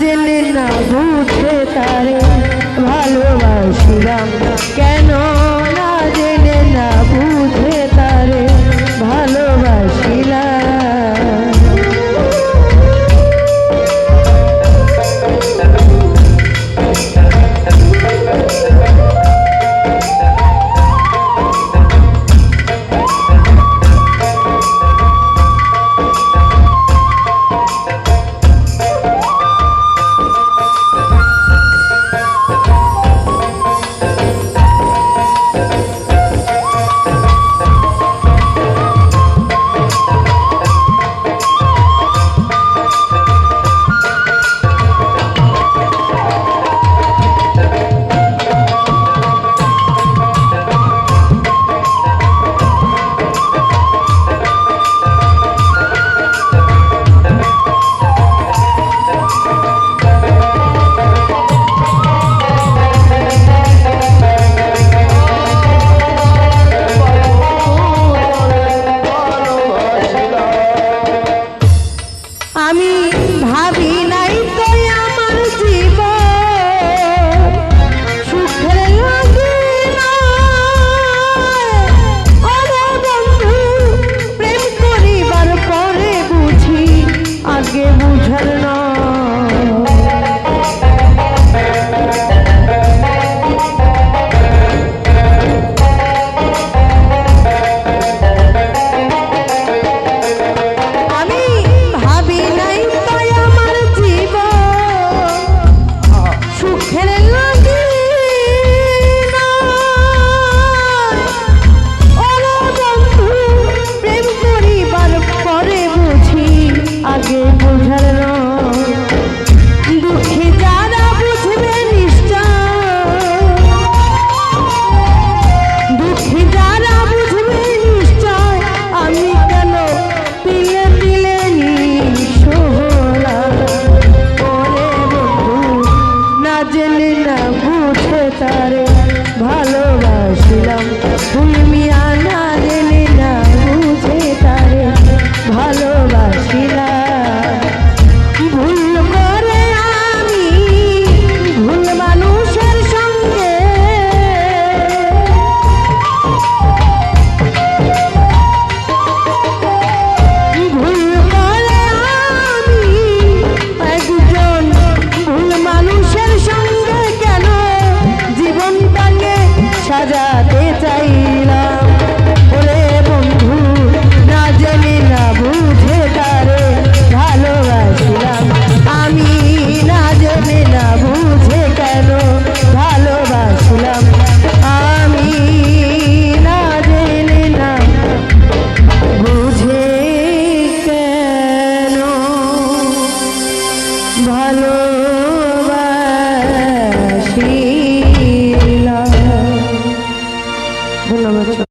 জেনে না বুঝে তারে ভালোবাসিলাম না Do you mean? bueno.